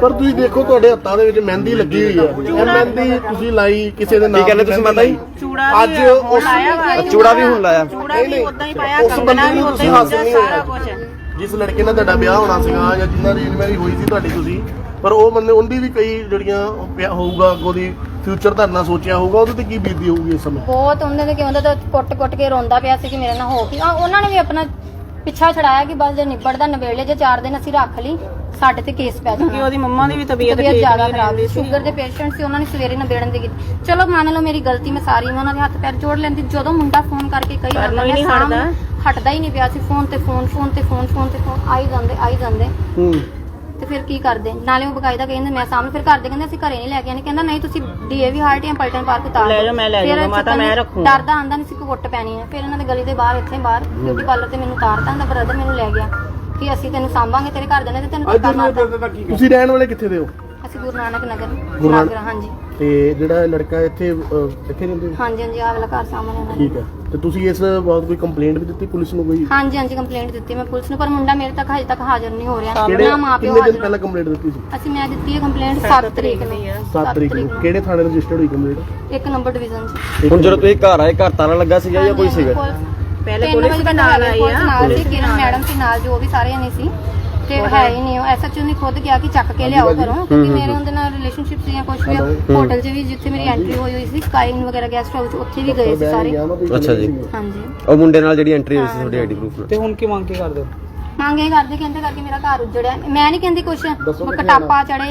ਪਰ ਤੁਸੀਂ ਦੇਖੋ ਤੁਹਾਡੇ ਹੱਥਾਂ ਦੇ ਵਿੱਚ ਮਹਿੰਦੀ ਲੱਗੀ ਹੋਈ ਹੈ ਇਹ ਮਹਿੰਦੀ ਤੁਸੀਂ ਲਾਈ ਕਿਸੇ ਦੇ ਨਾਮ ਕੀ ਕਹਿੰਦੇ ਤੁਸੀਂ ਮਾਤਾ ਜੀ? ਚੂੜਾ ਅੱਜ ਵੀ ਹੁਣ ਉਸ- ਚੂੜਾ ਵੀ ਹੁਣ ਲਾਇਆ। ਚੂੜਾ ਵੀ ਉਦਾਂ ਹੀ ਪਾਇਆ ਉਸ ਕੰਗਣਾ ਬੰਦੇ ਵੀ ਨੂੰ ਉਦਾਂ ਹੀ ਤੁਸੀਂ ਹੱਸ ਨਹੀਂ ਸਾਰਾ ਹੋਇਆ। ਜਿਸ ਲੜਕੇ ਨਾਲ ਤੁਹਾਡਾ ਵਿਆਹ ਹੋਣਾ ਸੀਗਾ ਜਾਂ ਜਿੰਨਾਂ ਦੀ ਇਨਵੈਰੀ ਹੋਈ ਸੀ ਤੁਹਾਡੀ ਤੁਸੀਂ ਪਰ ਉਹ ਬੰਦੇ ਉਹਦੀ ਵੀ ਕਈ ਜਿਹੜੀਆਂ ਪਿਆ ਹੋਊਗਾ ਉਹਦੀ ਫਿਊਚਰ ਧਰਨਾ ਸੋਚਿਆ ਹੋਊਗਾ ਉਹਦੇ ਤੇ ਕੀ ਬੀਤਦੀ ਹੋਊਗੀ ਇਸ ਸਮੇਂ? ਬਹੁਤ ਉਹਨੇ ਤੇ ਕਿਉਂ ਤਾਂ ਕੁੱਟ ਕੁੱਟ ਕੇ ਰੋਂਦਾ ਪਿਆ ਸੀ ਕਿ ਮੇਰੇ ਨਾਲ ਹੋ ਕੀ? ਆ, ਉਹਨਾਂ ਨੇ ਵੀ ਆਪਣਾ ਪਿੱਛਾ ਛੜਾਇਆ ਕਿ ਬਸ ਜੇ ਨਿਬੜਦਾ ਨਵੇਲੇ ਜੇ 4 ਦਿਨ ਅਸੀਂ ਰੱਖ ਲਈ ਸਾਡੇ ਤੇ ਕੇਸ ਪੈ ਕਿ ਜਾਣਾ ਉਹਦੀ ਮੰਮਾ ਦੀ ਵੀ ਤਬੀਅਤ ਤਬੀਅਤ ਠੀਕ ਜ਼ਿਆਦਾ ਨਹੀਂ ਖਰਾਬ ਸੀ। ਸ਼ੂਗਰ ਦੇ ਪੇਸ਼ੈਂਟ ਸੀ ਉਹਨਾਂ ਨੇ ਸਵੇਰੇ ਨਿਬੇੜਨ ਦੀ ਕੀਤੀ। ਚਲੋ ਮੰਨ ਲਓ ਮੇਰੀ ਗਲਤੀ ਮੈਂ ਸਾਰੀ ਮੈਂ ਉਹਨਾਂ ਦੇ ਹੱਥ ਪੈਰ ਜੋੜ ਲੈਂਦੀ। ਜਦੋਂ ਮੁੰਡਾ ਫੋਨ ਕਰਕੇ ਕਹੀ ਕਰਨੋਂ ਜਾਂਦਾ ਹੀ ਮੈਂ ਨਹੀਂ ਹਟਦਾ। ਹਟਦਾ ਹੀ ਨਹੀਂ ਪਿਆ ਸੀ। ਫੋਨ ਤੇ ਫੋਨ ਫੋਨ ਤੇ ਫੋਨ ਫੋਨ ਤੇ ਫੋਨ ਆਈ ਜਾਂਦੇ ਆਈ ਜਾਂਦੇ। ਹੂੰ। ਤੇ ਫਿਰ ਕੀ ਕਰਦੇ? ਨਾਲੇ ਉਹ ਬਕਾਇਦਾ ਕਹਿੰਦੇ ਮੈਂ ਸਾਹਮਣੇ ਫਿਰ ਘਰ ਦੇ ਕਹਿੰਦੇ ਅਸੀਂ ਘਰੇ ਨਹੀਂ ਲੈ ਕੇ ਆਣੇ ਕਹਿੰਦਾ ਨਹੀਂ ਤੁਸੀਂ ਡੀਏਵੀ ਹਾਰਟ ਜਾਂ ਪਲਟਨ ਪਾਰਕ ਉਤਾਰ ਲੈ ਦਿਓ। ਜਾਓ, ਮੈਂ ਲੈ ਫਿਰ ਜਾਊਂਗਾ, ਮਾਤਾ, ਚੁੱਕਣ ਮੈਂ ਰੱਖੂੰਗਾ। ਡਰਦਾ ਆਂਦਾ ਨਹੀਂ ਸੀ ਕਿ ਕੁੱਟ ਪੈਣੀ ਹੈ। ਫਿਰ ਇਹਨਾਂ ਦੇ ਗਲੀ ਦੇ ਬਾਹਰ ਇੱਥੇ ਬਾਹਰ ਬਿਊਟੀ ਪਾਰਲਰ ਤੇ ਮੈਨੂੰ ਉਤਾਰਤਾ ਹੁੰਦਾ ਬ੍ਰਦਰ ਮੈਨੂੰ ਲੈ ਗਿਆ। ਕਿ ਅਸੀਂ ਤੈਨੂੰ ਸਾਂਭਾਂਗੇ ਤੇਰੇ ਘਰ ਦੇ ਨੇ ਤੇ ਤੈਨੂੰ ਅੱਜ ਪੱਕਾ ਦੇ ਮਾਰਤਾ ਬੰਦੇ ਦਾ ਕੀ ਤੁਸੀਂ ਰਹਿਣ ਵਾਲੇ ਕਿੱਥੇ ਦੇ ਹੋ? ਅਸੀਂ ਗੁਰੂ ਨਾਨਕ ਨਗਰ ਗੁਰੂ ਨਾਨਕ- ਨਾਗਰਾ ਹਾਂਜੀ। ਤੇ ਜਿਹੜਾ ਲੜਕਾ ਇੱਥੇ ਅਹ, ਇੱਥੇ ਰਹਿੰਦੇ ਹੋ? ਹਾਂਜੀ ਹਾਂਜੀ ਆਹ ਵਾਲਾ ਘਰ ਸਾਹਮਣੇ ਉਹਨਾਂ ਦੇ ਠੀਕ ਹੈ। ਤੇ ਤੁਸੀਂ ਇਸ ਬਾਬਤ ਕੋਈ ਕੰਪਲੇਂਟ ਵੀ ਦਿੱਤੀ ਪੁਲਿਸ ਨੂੰ ਕੋਈ? ਹਾਂਜੀ ਹਾਂਜੀ ਕੰਪਲੇਂਟ ਦਿੱਤੀ ਮੈਂ ਪੁਲਿਸ ਨੂੰ ਪਰ ਮੁੰਡਾ ਮੇਰੇ ਤੱਕ ਹਜੇ ਤੱਕ ਹਾਜ਼ਰ ਨਹੀਂ ਹੋ ਰਿਹਾ। ਕਿਹੜੇ ਨਾ ਮਾਂ ਪਿਓ ਕਿੰਨੇ ਦਿਨ ਹਾਜ਼ਰ ਪਹਿਲਾਂ ਕੰਪਲੇਂਟ ਦਿੱਤੀ ਸੀ? ਅਸੀਂ ਮੈਂ ਦਿੱਤੀ ਹੈ ਕੰਪਲੇਂਟ 7 ਤਰੀਕ ਨੂੰ। 7 ਤਰੀਕ ਨੂੰ। ਕਿਹੜੇ ਥਾਣੇ ਰਜਿਸਟਰਡ ਹੋਈ ਕੰਪਲੇਂਟ ਇੱਕ ਨੰਬਰ ਡਿਵੀਜ਼ਨ ਚ। ਹੁਣ ਜਦੋਂ ਤੁਸੀਂ ਘਰ ਆਏ ਘਰ ਤਾਲਾ ਲੱਗਾ ਸੀਗਾ ਜਾਂ ਕੋਈ ਸੀਗਾ? ਪੁਲਿਸ- ਪਹਿਲੇ ਤਿੰਨ ਪੁਲਿਸ ਵਜੇ ਵੀ ਨਾਲ ਆਈ ਪੁਲਿਸ ਆ। ਨਾਲ ਸੀ ਪੁਲਿਸ ਵੀ ਕਿਰਨ ਨਾਲ। ਮੈਡਮ ਸੀ ਨਾਲ ਜੋ ਵੀ ਸਾਰੇ ਨਹੀਂ ਸੀ ਤੇ ਹੈ ਹੀ। ਨਹੀਂ ਉਹ। ਐਸਐਚਓ ਨੇ ਖੁਦ ਕਿਹਾ ਕਿ ਚੱਕ ਕੇ ਲਿਆਓ ਘਰੋਂ ਕਿਉਂਕਿ ਮੇਰੇ ਉਹਦੇ ਨਾਲ ਰਿਲੇਸ਼ਨਸ਼ਿਪ ਸੀ ਜਾਂ ਕੁਝ ਵੀ ਹੋਟਲ 'ਚ ਵੀ ਜਿੱਥੇ ਮੇਰੀ ਐਂਟਰੀ ਹੋਈ ਹੋਈ ਸੀ ਸਕਾਈਨ ਵਗੈਰਾ ਗੈਸਟ ਹਾਊਸ ਉੱਥੇ ਵੀ ਗਏ ਸੀ ਸਾਰੇ। ਅੱਛਾ ਜੀ। ਹਾਂਜੀ। ਉਹ ਮੁੰਡੇ ਨਾਲ ਜਿਹੜੀ ਐਂਟਰੀ ਹੋਈ ਸੀ ਤੁਹਾਡੀ ਆਈਡੀ ਪ੍ਰੂਫ ਨਾਲ। ਤੇ ਹੁਣ ਕੀ ਮੰਗ ਕੇ ਕਰਦੇ ਹੋ? ਮੰਗੇ ਕਰਦੇ ਕਹਿੰਦੇ ਕਰਕੇ ਮੇਰਾ ਘਰ ਉੱਜੜਿਆ। ਮੈਂ ਨਹੀਂ ਕਹਿੰਦੀ ਕੁਛ ਕਟਾਪਾ ਚੜੇ